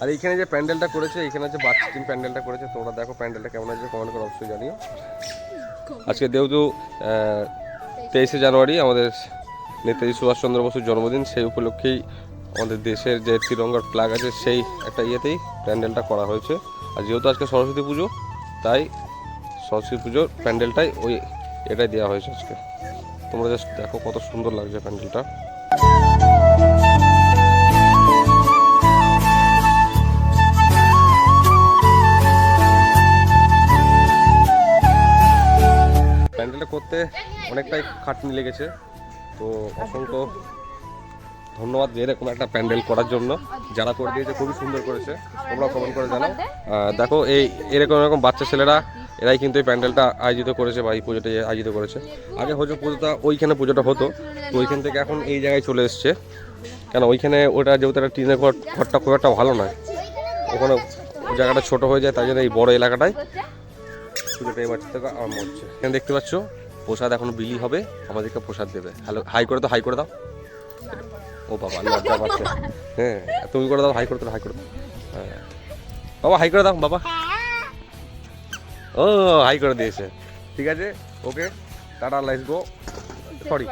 আর এইখানে যে প্যান্ডেলটা করেছে এখানে যে বাচ্চা টিম প্যান্ডেলটা করেছে। তোমরা দেখো প্যান্ডেলটা কেমন আছে কমেন্ট করে অবশ্যই জানিও। আজকে যেহেতু তেইশে জানুয়ারি, আমাদের নেতাজি সুভাষচন্দ্র বসুর জন্মদিন, সেই উপলক্ষেই আমাদের দেশের যে তিরঙ্গার ফ্ল্যাগ আছে, সেই একটা ইয়েতেই প্যান্ডেলটা করা হয়েছে। আর যেহেতু আজকে সরস্বতী পুজো, তাই সরস্বতী পুজোর প্যান্ডেলটাই ওই এটাই দেওয়া হয়েছে আজকে। তোমরা জাস্ট দেখো কত সুন্দর লাগছে প্যান্ডেলটা। প্যান্ডেলটা করতে অনেকটাই খাটনি লেগেছে। তো অসংখ্য ধন্যবাদ এরকম একটা প্যান্ডেল করার জন্য। যারা করে দিয়েছে খুবই সুন্দর করেছে। তোমরা কমেন্ট করে আহ, দেখো এই এরকম এরকম বাচ্চা ছেলেরা এরাই কিন্তু এই প্যান্ডেলটা আয়োজিত করেছে বা এই পুজোটা আয়োজিত করেছে। আগে হয়তো পুজোটা ওইখানে পুজোটা হতো। তো ওইখান থেকে এখন এই জায়গায় চলে এসছে। কেন ওইখানে ওটা যেহেতু একটা টিনের ঘর ঘরটা খুব একটা ভালো নয়। ওখানে জায়গাটা ছোট হয়ে যায় তাই জন্য এই বড় এলাকাটায় পুজোটা এবার থেকে আমার হচ্ছে। এখানে দেখতে পাচ্ছ, প্রসাদ এখন বিলি হবে, আমাদেরকে প্রসাদ দেবে। হ্যালো হাই করে দাও হাই করে দাও। ও বাবা, লজ্জা পাচ্ছে। হ্যাঁ তুমি করে দাও হাই করে দাও হাই করে দাও। হ্যাঁ। বাবা হাই করে দাও, বাবা। ও হাই করে দিয়েছে। ঠিক আছে okay tata lines go sorry